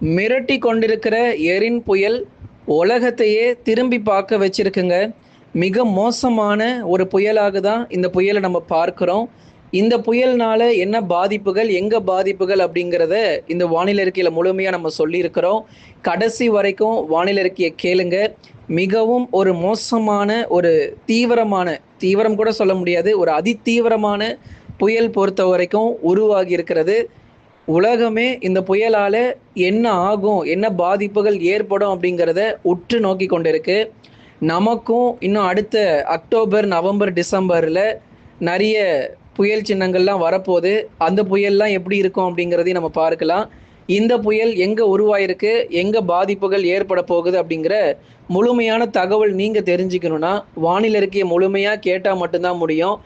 மிரட்டி கொண்டிருக்கிற எரின் புயல் உலகத்தையே திரும்பி பார்க்க வச்சிருக்குங்க. மிக மோசமான ஒரு புயலாக தான் இந்த புயலை நம்ம பார்க்குறோம். இந்த புயல்னால என்ன பாதிப்புகள் எங்க பாதிப்புகள் அப்படிங்கிறத இந்த வானிலை அறிக்கையில முழுமையா நம்ம சொல்லியிருக்கிறோம். கடைசி வரைக்கும் வானிலை அறிக்கையை கேளுங்க. மிகவும் ஒரு மோசமான ஒரு தீவிரமான தீவிரம் கூட சொல்ல முடியாது ஒரு அதிதீவிரமான புயல் பொறுத்த வரைக்கும் உருவாகி இருக்கிறது உலகமே இந்த புயலால என்ன ஆகும் என்ன பாதிப்புகள் ஏற்படும் அப்படிங்கிறத உற்று நோக்கி கொண்டிருக்கு. நமக்கும் இன்னும் அடுத்த அக்டோபர் நவம்பர் டிசம்பர்ல நிறைய புயல் சின்னங்கள்லாம் வரப்போகுது. அந்த புயல்லாம் எப்படி இருக்கும் அப்படிங்கிறதையும் நம்ம பார்க்கலாம். இந்த புயல் எங்க உருவாயிருக்கு எங்க பாதிப்புகள் ஏற்பட போகுது அப்படிங்கிற முழுமையான தகவல் நீங்க தெரிஞ்சுக்கணும்னா வானிலை அறிக்கையை முழுமையா கேட்டா மட்டும்தான் முடியும்.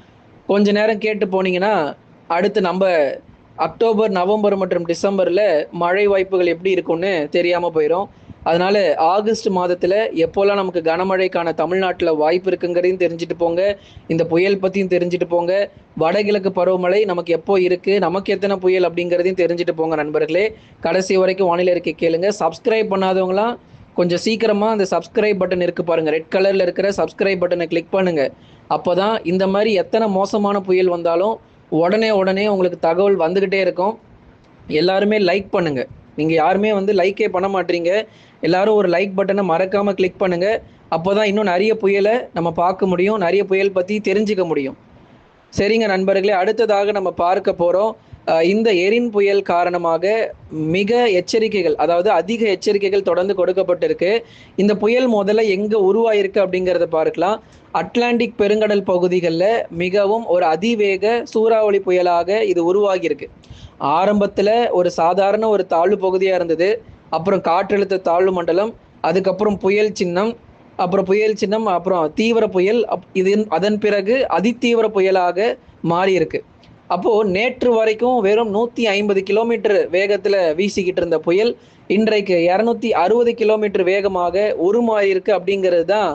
கொஞ்ச நேரம் கேட்டு போனீங்கன்னா அடுத்து நம்ம அக்டோபர் நவம்பர் மற்றும் டிசம்பர்ல மழை வாய்ப்புகள் எப்படி இருக்கும்னு தெரியாம போயிடும் அதனால ஆகஸ்ட் மாதத்துல எப்போல்லாம் நமக்கு கனமழைக்கான தமிழ்நாட்டில் வாய்ப்பு இருக்குங்கிறதையும் தெரிஞ்சுட்டு போங்க. இந்த புயல் பத்தியும் தெரிஞ்சுட்டு போங்க. வடகிழக்கு பருவமழை நமக்கு எப்போ இருக்கு? நமக்கு எத்தனை புயல் அப்படிங்கிறதையும் தெரிஞ்சுட்டு போங்க நண்பர்களே. கடைசி வரைக்கும் வானிலை அறிக்கை கேளுங்க. சப்ஸ்கிரைப் பண்ணாதவங்களாம் கொஞ்சம் சீக்கிரமா அந்த சப்ஸ்கிரைப் பட்டன் இருக்கு பாருங்க. ரெட் கலர்ல இருக்கிற சப்ஸ்கிரைப் பட்டனை கிளிக் பண்ணுங்க. அப்போதான் இந்த மாதிரி எத்தனை மோசமான புயல் வந்தாலும் உடனே உடனே உங்களுக்கு தகவல் வந்துக்கிட்டே இருக்கும். எல்லாருமே லைக் பண்ணுங்க. நீங்க யாருமே வந்து லைக்கே பண்ண மாட்டீங்க. எல்லாரும் ஒரு லைக் பட்டனை மறக்காம கிளிக் பண்ணுங்க. அப்போதான் இன்னும் நிறைய புயலை நம்ம பார்க்க முடியும். நிறைய புயல் பத்தி தெரிஞ்சுக்க முடியும். சரிங்க நண்பர்களே அடுத்ததாக நம்ம பார்க்க போறோம். இந்த எரின் புயல் காரணமாக மிக எச்சரிக்கைகள் அதாவது அதிக எச்சரிக்கைகள் தொடர்ந்து கொடுக்கப்பட்டிருக்கு. இந்த புயல் முதல்ல எங்க உருவாயிருக்கு அப்படிங்கிறத பார்க்கலாம். அட்லாண்டிக் பெருங்கடல் பகுதிகளில் மிகவும் ஒரு அதிவேக சூறாவளி புயலாக இது உருவாகியிருக்கு. ஆரம்பத்துல ஒரு சாதாரண ஒரு தாழ்வு பகுதியா இருந்தது. அப்புறம் காற்றழுத்த தாழ்வு மண்டலம் அதுக்கப்புறம் புயல் சின்னம் அப்புறம் புயல் சின்னம் அப்புறம் தீவிர புயல் அப்- இது அதன் பிறகு அதிதீவிர புயலாக மாறியிருக்கு. அப்போது அப்போ நேற்று வரைக்கும் வெறும் நூத்தி ஐம்பது கிலோமீட்டர் வேகத்துல வீசிக்கிட்டு இருந்த புயல் இன்றைக்கு இருநூத்தி அறுபது கிலோமீட்டர் வேகமாக உருமாறி இருக்கு அப்படிங்கிறது தான்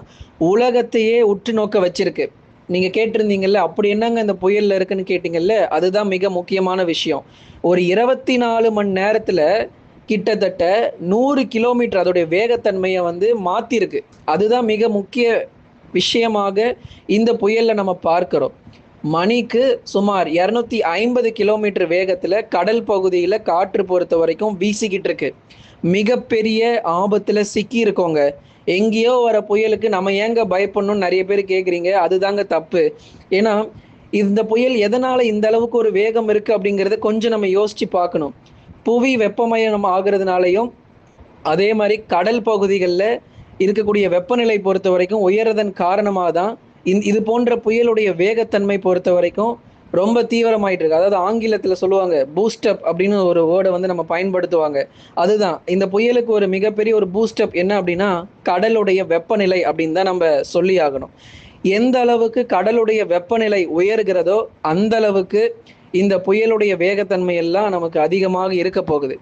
உலகத்தையே உற்று நோக்க வச்சிருக்கு. நீங்க கேட்டிருந்தீங்கல்ல அப்படி என்னங்க இந்த புயல்ல இருக்குன்னு கேட்டீங்கல்ல அதுதான் மிக முக்கியமான விஷயம். ஒரு இருபத்தி நாலு மணி நேரத்துல கிட்டத்தட்ட நூறு கிலோமீட்டர் அதோடைய வேகத்தன்மையை வந்து மாத்திருக்கு. அதுதான் மிக முக்கிய விஷயமாக இந்த புயல்ல நம்ம பார்க்கிறோம். மணிக்கு சுமார் இருநூத்தி ஐம்பது கிலோமீட்டர் வேகத்துல கடல் பகுதியில காற்று பொறுத்த வரைக்கும் வீசிக்கிட்டு இருக்கு. மிகப்பெரிய ஆபத்துல சிக்கி இருக்கோங்க. எங்கேயோ வர புயலுக்கு நம்ம ஏங்க பயப்படணும்னு நிறைய பேர் கேக்குறீங்க? அதுதாங்க தப்பு. ஏன்னா இந்த புயல் எதனால இந்த அளவுக்கு ஒரு வேகம் இருக்கு அப்படிங்கிறத கொஞ்சம் நம்ம யோசிச்சு பார்க்கணும். புவி வெப்பமயம் ஆகுறதுனாலையும் அதே மாதிரி கடல் பகுதிகளில் இருக்கக்கூடிய வெப்பநிலை பொறுத்த வரைக்கும் உயர்றதன் காரணமாக தான் இது போன்ற புயலுடைய வேகத்தன்மை பொறுத்த வரைக்கும் ரொம்ப தீவிரமாயிட்டு இருக்கு அதாவது ஆங்கிலத்தில் சொல்லுவாங்க பூஸ்டப் அப்படின்னு ஒரு வேர்டை வந்து நம்ம பயன்படுத்துவாங்க. அதுதான். இந்த புயலுக்கு ஒரு மிகப்பெரிய ஒரு பூஸ்டப் என்ன அப்படின்னா கடலுடைய வெப்பநிலை அப்படின்னு தான் நம்ம சொல்லி ஆகணும். எந்த அளவுக்கு கடலுடைய வெப்பநிலை உயர்கிறதோ அந்த அளவுக்கு இந்த புயலுடைய வேகத்தன்மை எல்லாம் நமக்கு அதிகமாக இருக்க போகுது.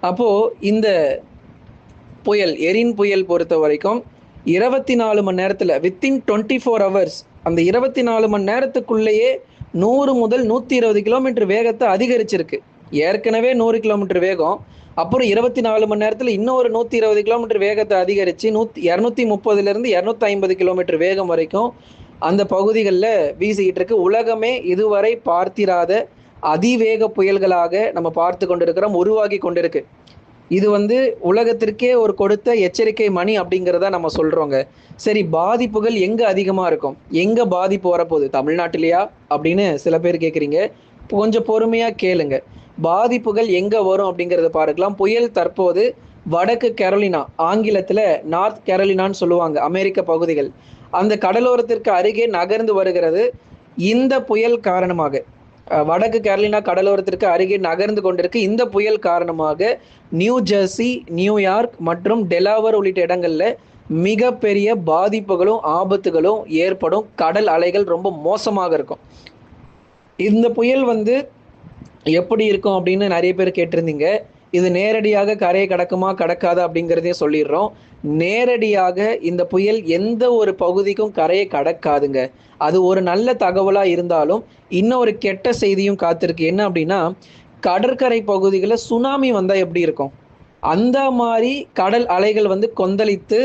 அப்போ இந்த புயல் எரின் புயல் பொறுத்த வரைக்கும் இருபத்தி நாலு மணி நேரத்தில் வித்தின் டுவெண்ட்டி ஃபோர் ஹவர்ஸ் அந்த இருபத்தி நாலு மணி நேரத்துக்குள்ளேயே நூறு முதல் நூற்றி இருபது கிலோமீட்டர் வேகத்தை அதிகரிச்சிருக்கு. ஏற்கனவே நூறு கிலோமீட்டர் வேகம் அப்புறம் இருபத்தி நாலு மணி நேரத்தில் இன்னொரு நூற்றி இருபது கிலோமீட்டர் வேகத்தை அதிகரித்து நூத் இரநூத்தி முப்பதுலேருந்து இரநூத்தி ஐம்பது கிலோமீட்டர் வேகம் வரைக்கும் அந்த பகுதிகளில் வீசிக்கிட்டு இருக்கு. உலகமே இதுவரை பார்த்திராத அதிவேக புயல்களாக நம்ம பார்த்து கொண்டிருக்கிறோம் உருவாகி கொண்டிருக்கு. இது வந்து உலகத்திற்கே ஒரு கொடுத்த எச்சரிக்கை மணி அப்படிங்கிறத நம்ம சொல்றோங்க. சரி பாதிப்புகள் எங்க அதிகமா இருக்கும்? எங்க பாதிப்பு வரப்போகுது? தமிழ்நாட்டிலையா? அப்படின்னு சில பேர் கேட்குறீங்க கொஞ்சம் பொறுமையா கேளுங்க. பாதிப்புகள் எங்க வரும் அப்படிங்கறத பார்க்கலாம். புயல் தற்போது வடக்கு கெரலினா ஆங்கிலத்துல நார்த் கெரலினான்னு சொல்லுவாங்க அமெரிக்க பகுதிகள். அந்த கடலோரத்திற்கு அருகே நகர்ந்து வருகிறது. இந்த புயல் காரணமாக. வடக்கு கேரளினா கடலோரத்திற்கு அருகே நகர்ந்து கொண்டிருக்கு. இந்த புயல் காரணமாக நியூ ஜெர்சி நியூயார்க் மற்றும் டெலாவர் உள்ளிட்ட இடங்கள்ல மிகப்பெரிய பாதிப்புகளும் ஆபத்துகளும் ஏற்படும். கடல் அலைகள் ரொம்ப மோசமாக இருக்கும். இந்த புயல் வந்து எப்படி இருக்கும் அப்படின்னு நிறைய பேர் கேட்டிருந்தீங்க. இது நேரடியாக கரையை கடக்குமா கடக்காதா அப்படிங்கிறதையும் சொல்லிடுறோம். நேரடியாக இந்த புயல் எந்த ஒரு பகுதிக்கும் கரையை கடக்காதுங்க. அது ஒரு நல்ல தகவலா இருந்தாலும் இன்னும் ஒரு கெட்ட செய்தியும் காத்திருக்கு. என்ன அப்படின்னா கடற்கரை பகுதிகளில் சுனாமி வந்தா எப்படி இருக்கும்? அந்த மாதிரி கடல் அலைகள் வந்து கொந்தளித்து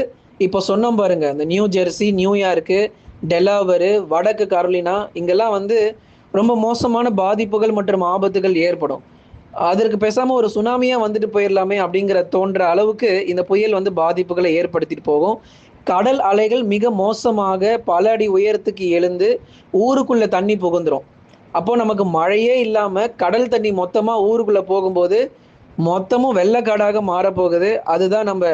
இப்போ சொன்னோம் பாருங்க இந்த நியூ ஜெர்சி நியூயார்க்கு டெலாவரு வடக்கு கரோலினா இங்கெல்லாம் வந்து ரொம்ப மோசமான பாதிப்புகள் மற்றும் ஆபத்துகள் ஏற்படும். அதற்கு பேசாம ஒரு சுனாமியா வந்துட்டு போயிடலாமே அப்படிங்கிற தோன்ற அளவுக்கு இந்த புயல் வந்து பாதிப்புகளை ஏற்படுத்திட்டு போகும். கடல் அலைகள் மிக மோசமாக பல அடி உயரத்துக்கு எழுந்து ஊருக்குள்ள தண்ணி புகுந்துடும் அப்போ நமக்கு மழையே இல்லாம கடல் தண்ணி மொத்தமா ஊருக்குள்ள போகும்போது மொத்தமும் வெள்ளக்காடாக மாறப்போகுது. அதுதான் நம்ம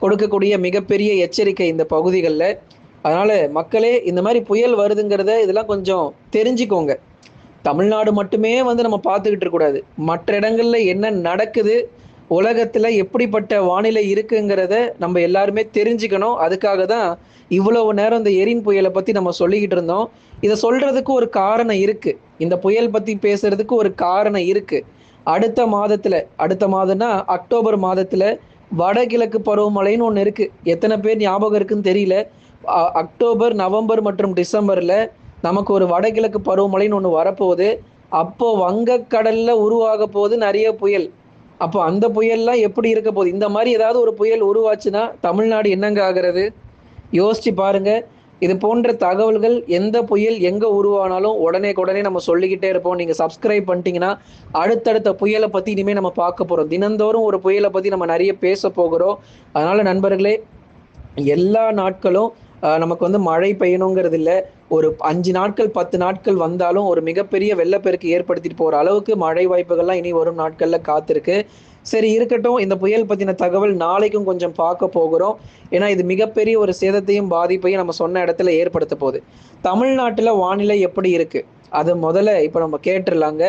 கொடுக்கக்கூடிய மிகப்பெரிய எச்சரிக்கை இந்த பகுதிகளில். அதனால மக்களே இந்த மாதிரி புயல் வருதுங்கிறத இதெல்லாம் கொஞ்சம் தெரிஞ்சுக்கோங்க. தமிழ்நாடு மட்டுமே வந்து நம்ம பார்த்துக்கிட்டு இருக்கக்கூடாது மற்ற இடங்கள்ல என்ன நடக்குது உலகத்துல எப்படிப்பட்ட வானிலை இருக்குங்கிறத நம்ம எல்லாருமே தெரிஞ்சுக்கணும். அதுக்காக தான் இவ்வளவு நேரம் இந்த எரின் புயலை பத்தி நம்ம சொல்லிக்கிட்டு இருந்தோம். இதை சொல்றதுக்கு ஒரு காரணம் இருக்கு. இந்த புயல் பத்தி பேசுறதுக்கு ஒரு காரணம் இருக்கு. அடுத்த மாதத்துல அடுத்த மாதம்னா அக்டோபர் மாதத்துல வடகிழக்கு பருவமழைன்னு ஒன்று இருக்கு. எத்தனை பேர் ஞாபகம் இருக்குன்னு தெரியல. அக்டோபர் நவம்பர் மற்றும் டிசம்பர்ல நமக்கு ஒரு வடகிழக்கு பருவமழைன்னு ஒன்று வரப்போகுது. அப்போ வங்கக்கடல்ல உருவாக போகுது நிறைய புயல். அப்போ அந்த புயல்லாம் எப்படி இருக்க போகுது? இந்த மாதிரி ஏதாவது ஒரு புயல் உருவாச்சுன்னா தமிழ்நாடு என்னங்க ஆகிறது? யோசிச்சு பாருங்க. இது போன்ற தகவல்கள் எந்த புயல் எங்க உருவானாலும் உடனே உடனே நம்ம சொல்லிக்கிட்டே இருப்போம். நீங்க சப்ஸ்கிரைப் பண்ணிட்டீங்கன்னா அடுத்தடுத்த புயலை பத்தி இனிமே நம்ம பார்க்க போறோம். தினந்தோறும் ஒரு புயலை பத்தி நம்ம நிறைய பேச போகிறோம். அதனால நண்பர்களே எல்லா நாட்களும் நமக்கு வந்து மழை பெய்யணுங்கிறது இல்லை ஒரு அஞ்சு நாட்கள் பத்து நாட்கள் வந்தாலும் ஒரு மிகப்பெரிய வெள்ளப்பெருக்கு ஏற்படுத்திட்டு போகிற அளவுக்கு மழை வாய்ப்புகள்லாம் இனி வரும் நாட்களில் காத்திருக்கு. சரி இருக்கட்டும். இந்த புயல் பற்றின தகவல் நாளைக்கும் கொஞ்சம் பார்க்க போகிறோம். ஏன்னா இது மிகப்பெரிய ஒரு சேதத்தையும் பாதிப்பையும் நம்ம சொன்ன இடத்துல ஏற்படுத்த போகுது. தமிழ்நாட்டில் வானிலை எப்படி இருக்குது அது முதல்ல இப்போ நம்ம கேட்டுடலாங்க.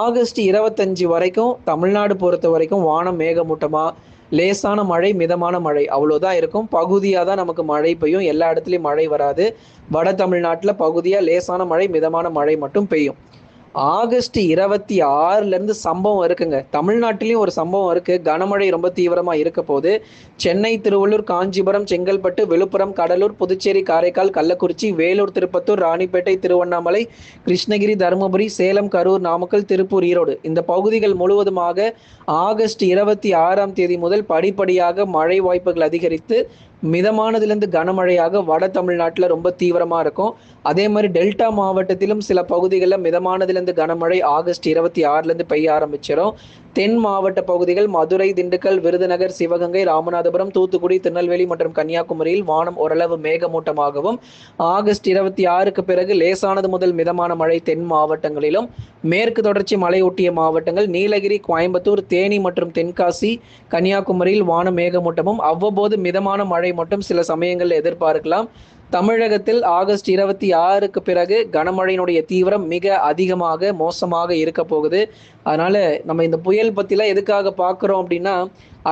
ஆகஸ்ட் இருபத்தஞ்சு வரைக்கும் தமிழ்நாடு பொறுத்த வரைக்கும் வானம் மேகமூட்டமாக லேசான மழை மிதமான மழை. அவ்வளோதான் இருக்கும். பகுதியாக தான் நமக்கு மழை பெய்யும். எல்லா இடத்துலையும் மழை வராது. வட தமிழ்நாட்டில் பகுதியாக லேசான மழை மிதமான மழை மட்டும் பெய்யும். ஆகஸ்ட் இருபத்தி ஆறுல இருந்து சம்பவம் இருக்குங்க. தமிழ்நாட்டிலையும் ஒரு சம்பவம் இருக்கு. கனமழை ரொம்ப தீவிரமா இருக்க போது சென்னை திருவள்ளூர் காஞ்சிபுரம் செங்கல்பட்டு விழுப்புரம் கடலூர் புதுச்சேரி காரைக்கால் கள்ளக்குறிச்சி வேலூர் திருப்பத்தூர் ராணிப்பேட்டை திருவண்ணாமலை கிருஷ்ணகிரி தருமபுரி சேலம் கரூர் நாமக்கல் திருப்பூர் ஈரோடு. இந்த பகுதிகள் முழுவதுமாக ஆகஸ்ட் இருபத்தி ஆறாம் தேதி முதல் படிப்படியாக மழை வாய்ப்புகள் அதிகரித்து மிதமானதுலேருந்து கனமழையாக வட தமிழ்நாட்டில் ரொம்ப தீவிரமாக இருக்கும். அதே மாதிரி டெல்டா மாவட்டத்திலும் சில பகுதிகளில் மிதமானதுலேருந்து கனமழை ஆகஸ்ட் இருபத்தி ஆறுலேருந்து பெய்ய ஆரம்பிச்சிடும் தென் மாவட்ட பகுதிகள் மதுரை திண்டுக்கல் விருதுநகர் சிவகங்கை ராமநாதபுரம் தூத்துக்குடி திருநெல்வேலி மற்றும் கன்னியாகுமரியில் வானம் ஓரளவு மேகமூட்டமாகவும் ஆகஸ்ட் இருபத்தி ஆறுக்கு பிறகு லேசானது முதல் மிதமான மழை தென் மாவட்டங்களிலும் மேற்கு தொடர்ச்சி மலையொட்டிய மாவட்டங்கள் நீலகிரி கோயம்புத்தூர் தேனி மற்றும் தென்காசி கன்னியாகுமரியில் வானம் மேகமூட்டமும் அவ்வப்போது மிதமான மழை மட்டும் சில சமயங்களில் எதிர்பார்க்கலாம். தமிழகத்தில் ஆகஸ்ட் இருபத்தி ஆறுக்கு பிறகு கனமழையினுடைய தீவிரம் மிக அதிகமாக மோசமாக இருக்க போகுது. அதனால நம்ம இந்த புயல் பத்திலாம் எதுக்காக பார்க்குறோம் அப்படின்னா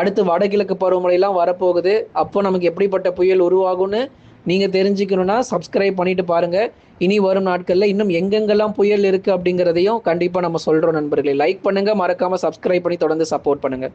அடுத்து வடகிழக்கு பருவமழைலாம் வரப்போகுது. அப்போ நமக்கு எப்படிப்பட்ட புயல் உருவாகும்னு நீங்க தெரிஞ்சுக்கணும்னா சப்ஸ்கிரைப் பண்ணிட்டு பாருங்க. இனி வரும் நாட்கள்ல இன்னும் எங்கெங்கெல்லாம் புயல் இருக்கு அப்படிங்கிறதையும் கண்டிப்பா நம்ம சொல்றோம் நண்பர்களே. லைக் பண்ணுங்க மறக்காம சப்ஸ்கிரைப் பண்ணி தொடர்ந்து சப்போர்ட் பண்ணுங்க.